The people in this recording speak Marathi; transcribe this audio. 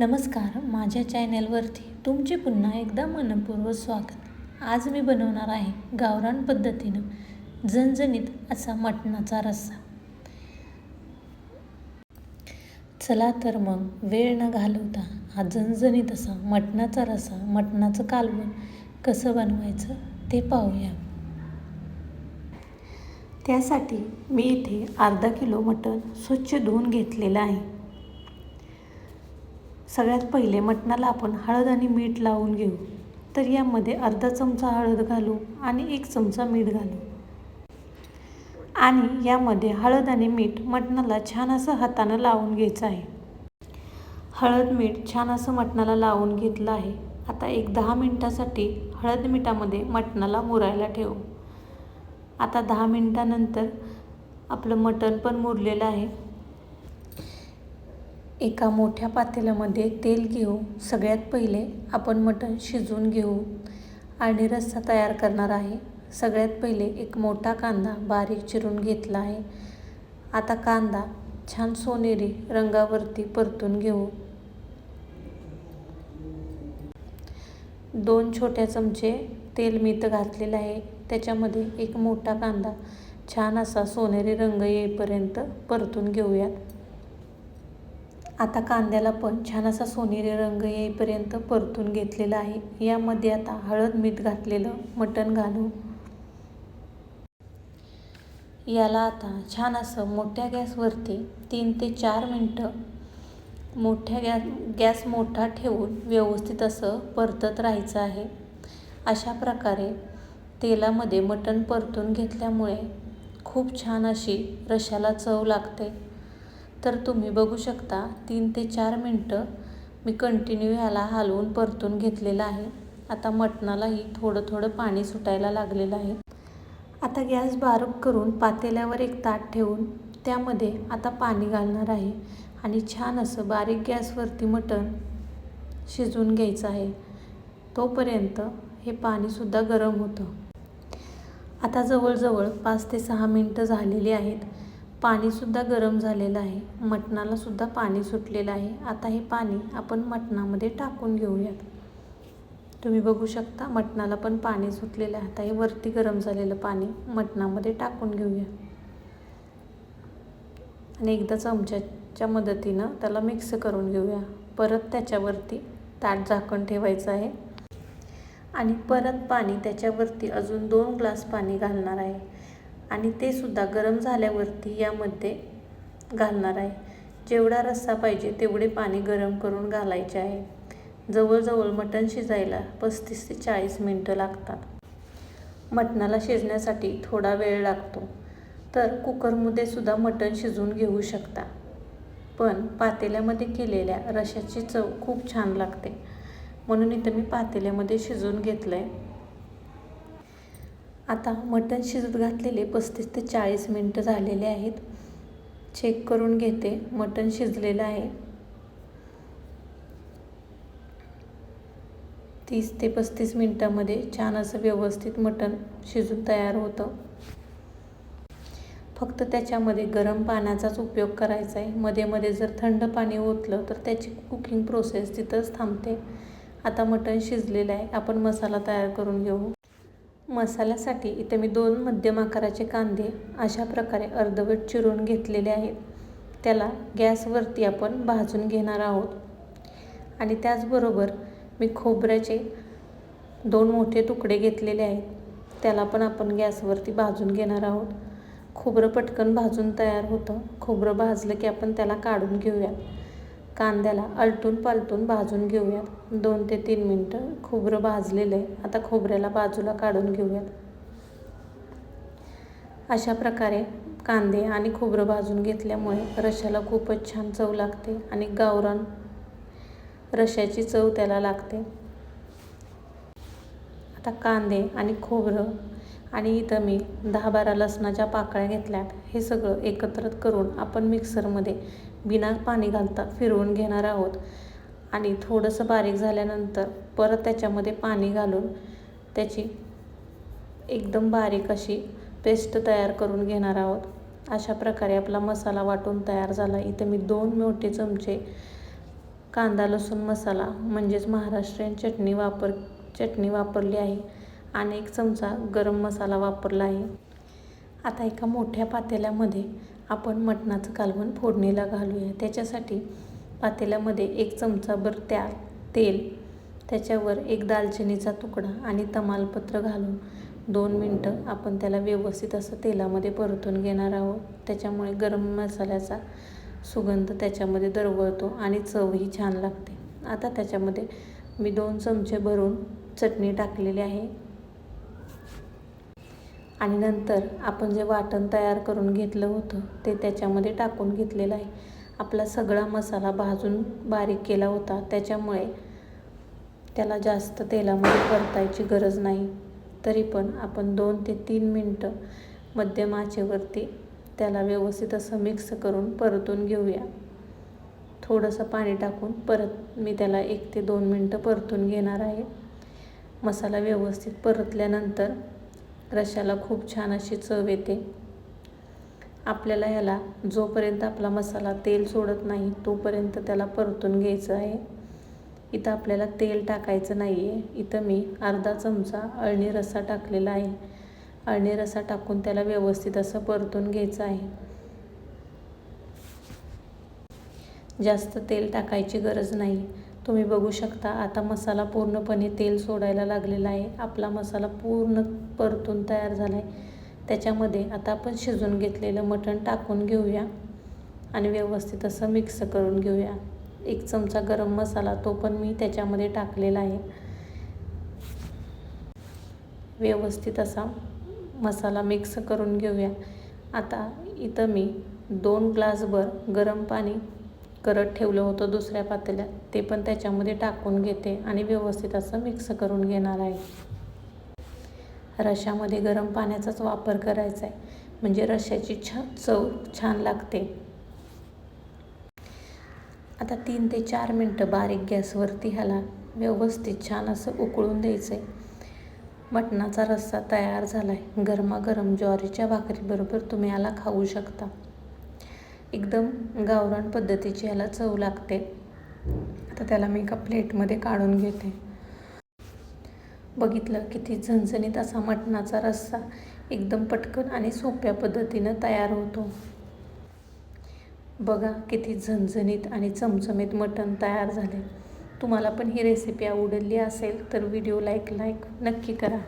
नमस्कार माझ्या चॅनलवरती तुमचे पुन्हा एकदा मनपूर्वक स्वागत. आज मी बनवणार आहे गावरान पद्धतीनं झणझणीत असा मटणाचा रस्सा. चला तर मग वेळ न घालवता हा झणझणीत असा मटणाचा रस्सा मटणाचं कालवण कसं बनवायचं ते पाहूया. त्यासाठी मी इथे अर्धा किलो मटण स्वच्छ धुवून घेतलेलं आहे. सगळ्यात पहिले मटणाला आपण हळद आणि मीठ लावून घेऊ. तर यामध्ये अर्धा चमचा हळद घालू आणि एक चमचा मीठ घालू. आणि यामध्ये हळद आणि मीठ मटणाला छान असं हातानं लावून घ्यायचं आहे. हळद मीठ छान असं मटणाला लावून घेतलं आहे. आता एक दहा मिनटासाठी हळद मिठामध्ये मटणाला मुरायला ठेवू. आता दहा मिनटानंतर आपलं मटण पण मुरलेलं आहे. एका मोठ्या पातेल्यामध्ये तेल घेऊ. सगळ्यात पहिले आपण मटण शिजवून घेऊ आणि रस्सा तयार करणार आहे. सगळ्यात पहिले एक मोठा कांदा बारीक चिरून घेतला आहे. आता कांदा छान सोनेरी रंगावरती परतून घेऊ. दोन छोट्या चमचे तेल मीठ घातलेलं आहे. त्याच्यामध्ये एक मोठा कांदा छान असा सोनेरी रंग येईपर्यंत परतून घेऊयात. आता कांद्याला पण छान असा सोनेरी रंग येईपर्यंत परतून घेतलेला आहे. यामध्ये आता हळद मीठ घातलेलं मटण घालू याला आता छान असं मोठ्या गॅसवरती तीन ते चार मिनटं मोठ्या गॅस गॅस मोठा ठेवून व्यवस्थित असं परतत राहायचं आहे. अशा प्रकारे तेलामध्ये मटण परतून घेतल्यामुळे खूप छान अशी रशाला चव लागते. तर तुम्ही बघू शकता तीन ते चार मिनटं मी कंटिन्यू ह्याला हलवून परतून घेतलेलं आहे. आता मटणालाही थोडं थोडं पाणी सुटायला लागलेलं आहे. आता गॅस बारीक करून पातेल्यावर एक ताट ठेवून त्यामध्ये आता पाणी घालणार आहे आणि छान असं बारीक गॅसवरती मटण शिजवून घ्यायचं आहे. तोपर्यंत हे पाणीसुद्धा गरम होतं. आता जवळजवळ पाच ते सहा मिनटं झालेली आहेत. पाणीसुद्धा गरम झालेलं आहे. मटणालासुद्धा पाणी सुटलेलं आहे. आता हे पाणी आपण मटणामध्ये टाकून घेऊयात. तुम्ही बघू शकता मटणाला पण पाणी सुटलेलं आहे. आता हे वरती गरम झालेलं पाणी मटणामध्ये टाकून घेऊया. आणि एकदा चमच्याच्या मदतीनं त्याला मिक्स करून घेऊया. परत त्याच्यावरती ताट झाकण ठेवायचं आहे. आणि परत पाणी त्याच्यावरती अजून दोन ग्लास पाणी घालणार आहे. आणि ते सुद्धा गरम झाल्यावरती यामध्ये घालणार आहे. जेवढा रस्सा पाहिजे तेवढे पाणी गरम करून घालायचे आहे. जवळजवळ मटण शिजायला पस्तीस ते चाळीस मिनटं लागतात. मटणाला शिजण्यासाठी थोडा वेळ लागतो. तर कुकरमध्ये सुद्धा मटण शिजवून घेऊ शकता. पण पातेल्यामध्ये केलेल्या रशाची चव खूप छान लागते. म्हणून इथं मी पातेल्यामध्ये शिजवून घेतलं आहे आता मटण शिजत घातलेले पस्तीस ते चाळीस मिनटं झालेले आहेत. चेक करून घेते. मटण शिजलेलं आहे. तीस ते पस्तीस मिनटामध्ये छान असं व्यवस्थित मटण शिजून तयार होतं. फक्त त्याच्यामध्ये गरम पाण्याचाच उपयोग करायचा आहे. मध्ये मध्ये जर थंड पाणी ओतलं तर त्याची कुकिंग प्रोसेस तिथंच थांबते. आता मटण शिजलेलं आहे. आपण मसाला तयार करून घेऊ. मसाल्यासाठी इथे मी दोन मध्यम आकाराचे कांदे अशा प्रकारे अर्धवट चिरून घेतलेले आहेत. त्याला गॅसवरती आपण भाजून घेणार आहोत. आणि त्याचबरोबर मी खोबऱ्याचे दोन मोठे तुकडे घेतलेले आहेत. त्याला पण आपण गॅसवरती भाजून घेणार आहोत. खोबरं पटकन भाजून तयार होतं. खोबरं भाजलं की आपण त्याला काढून घेऊया. कांद्याला आलटून पालटून भाजून घेऊयात. दोन ते तीन मिनटं खोबरं भाजलेलं आहे. आता खोबऱ्याला बाजूला काढून घेऊयात. अशा प्रकारे कांदे आणि खोबरं भाजून घेतल्यामुळे रशाला खूपच छान चव लागते आणि गावरान रशाची चव त्याला लागते. आता कांदे आणि खोबरं आणि इथं मी दहा बारा लसणाच्या पाकळ्या घेतल्यात. हे सगळं एकत्र करून आपण मिक्सरमध्ये बिना पाणी घालता फिरवून घेणार आहोत. आणि थोडंसं बारीक झाल्यानंतर परत त्याच्यामध्ये पाणी घालून त्याची एकदम बारीक अशी पेस्ट तयार करून घेणार आहोत. अशा प्रकारे आपला मसाला वाटून तयार झाला. इथे मी दोन मोठे चमचे कांदा लसूण मसाला म्हणजेच महाराष्ट्रीयन चटणी वापर चटणी वापरली आहे. आणि एक चमचा गरम मसाला वापरला आहे. आता एका मोठ्या पातेल्यामध्ये आपण मटणाचं कालवण फोडणीला घालूया. त्याच्यासाठी पातेल्यामध्ये एक चमचाभर त्या तेल त्याच्यावर एक दालचिनीचा तुकडा आणि तमालपत्र घालून दोन मिनटं आपण त्याला व्यवस्थित असं तेलामध्ये परतून घेणार आहोत. त्याच्यामुळे गरम मसाल्याचा सुगंध त्याच्यामध्ये दरवळतो आणि चवही छान लागते. आता त्याच्यामध्ये मी दोन चमचे भरून चटणी टाकलेली आहे. आणि नंतर आपण जे वाटण तयार करून घेतलं होतं ते त्याच्यामध्ये टाकून घेतलेलं आहे. आपला सगळा मसाला भाजून बारीक केला होता त्याच्यामुळे त्याला जास्त तेलामध्ये परतायची गरज नाही. तरी पण आपण दोन ते तीन मिनटं मध्यम आचेवरती त्याला व्यवस्थित असं मिक्स करून परतून घेऊया. थोडंसं पाणी टाकून परत मी त्याला एक ते दोन मिनटं परतून घेणार आहे. मसाला व्यवस्थित परतल्यानंतर रश्याला खूप छान अशी चव येते. आपल्याला ह्याला जोपर्यंत आपला मसाला तेल सोडत नाही तोपर्यंत त्याला परतून घ्यायचं आहे. इथं आपल्याला तेल टाकायचं नाही आहे इथं मी अर्धा चमचा अळणी रस्सा टाकलेला आहे. अळणी रस्सा टाकून त्याला व्यवस्थित असं परतून घ्यायचं आहे. जास्त तेल टाकायची गरज नाही. तुम्ही बघू शकता आता मसाला पूर्णपणे तेल सोडायला लागलेला आहे. आपला मसाला पूर्ण परतून तयार झाला आहे त्याच्यामध्ये आता आपण शिजून घेतलेलं मटण टाकून घेऊया आणि व्यवस्थित असं मिक्स करून घेऊया. एक चमचा गरम मसाला तो पण मी त्याच्यामध्ये टाकलेला आहे. व्यवस्थित असा मसाला मिक्स करून घेऊया. आता इथं मी दोन ग्लासभर गरम पाणी करत ठेवलं होतं दुसऱ्या पातेल्यात. ते पण त्याच्यामध्ये टाकून घेते आणि व्यवस्थित असं मिक्स करून घेणार आहे. रशामध्ये गरम पाण्याचाच वापर करायचा आहे. म्हणजे रश्याची छ चव छान लागते. आता तीन ते चार मिनटं बारीक गॅसवरती ह्याला व्यवस्थित छान असं उकळून द्यायचं आहे मटणाचा रस्सा तयार झाला आहे गरमागरम ज्वारीच्या भाकरीबरोबर तुम्ही याला खाऊ शकता. एकदम गावरान पद्धतीची याला चव लागते. आता त्याला मी एका प्लेटमध्ये काढून घेते. बघितलं किती झणझणीत असा मटणाचा रस्सा एकदम पटकन आणि सोप्या पद्धतीनं तयार होतो. बघा किती झणझणीत आणि चमचमीत मटण तयार झाले. तुम्हाला पण ही रेसिपी आवडली असेल तर व्हिडिओ लाईक लाईक नक्की करा.